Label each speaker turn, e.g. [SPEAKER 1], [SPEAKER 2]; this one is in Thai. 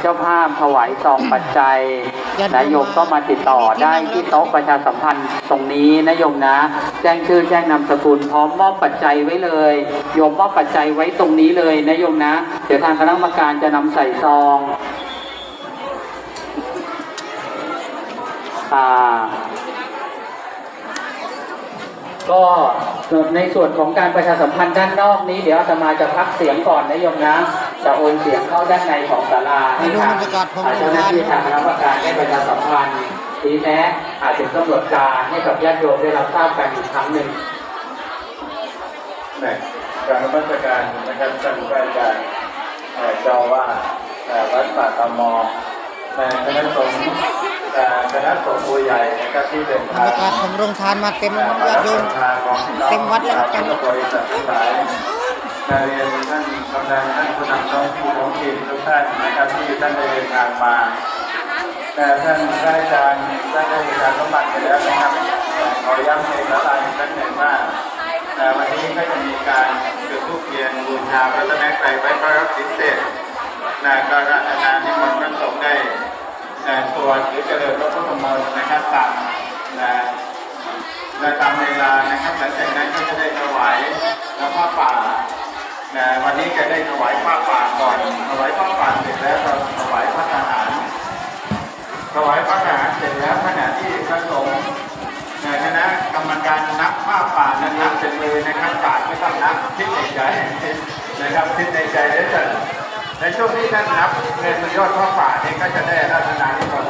[SPEAKER 1] เจ้าภาพถวายซองปัจจัยนะโยมก็มาติดต่อได้ที่โต๊ะประชาสัมพันธ์ตรงนี้นะโยมนะ แจ้งชื่อแจ้งนามสกุลพร้อมมอบปัจจัยไว้เลย โยมมอบปัจจัยไว้ตรงนี้เลยนะโยมนะ เดี๋ยวทางคณะกรรมการจะนำใส่ซองอ่า ก็ในส่วนของการประชาสัมพันธ์ด้านนอกนี้ เดี๋ยวอาตมาจะพักเสียงก่อนนะโยมนะจะโอนเสียงเข้าด้านในของศาลาให้ทางเจ้าหน้าที่ทางคณะกรรมการได้ประชาสัมพันธ์ทีแนะอาจถึงกำหนดการให้กับญาติโยมได้รับทราบกันอีกครั้งหนึ่ง
[SPEAKER 2] ในการนมัสการนะครับท่านพระอาจารย์เอ่อเจ้าว่าเอ่อวัดป่าตามอในคณะสงฆ์เอ่อ คณะสงฆ์ผู้ใหญ่นะครับที่เดินทารง
[SPEAKER 3] ยากาศของโรงทานมาเต็ม
[SPEAKER 2] เอ่อ
[SPEAKER 3] ญาติโยมเต็มวัดแล้ว
[SPEAKER 2] ชาวพุทธบริษัททั้งหลายนาเรียนท่านกำลังท่านผู้นำท้องที่ท้องถิ่นทุกท่านนะครับที่ท่านได้เดินทางมาแต่ท่านพระอาจารย์ท่านได้มีการสมบัติไปแล้วนะครับขอย้ำในสาราอีกครั้งหนึ่งว่าแต่วันนี้ก็จะมีการจุดธูปเทียนบูชาพระตแมไตรไว้พระรับสิเสร็จนก็ราชการนิมนต์พระสงฆ์ได้ แต่ตัวหรือเจริญพระพุทธมนต์นะครับตามนะและตามเวลานะครับหลังจากนั้นก็จะได้ถวายแล้วผ้าป่านะวันนี้จะได้ถวายผ้าป่าก่อนถวายผ้าป่าเสร็จแล้วเราถวายพระทหารถวายพระทหารเสร็จแล้วขณะที่พระสงฆ์ในคณะกรรมการนับผ้าป่านั้นนับเป็นมือนะครับป่าไม่ต้องนับคิดในใจนะครับคิดในใจได้แต่ในช่วงที่ท่านนับเงินยอดผ้าป่าเนี่ก็จะได้ราชนานิมนต์พระทานสงฆ์ท่าน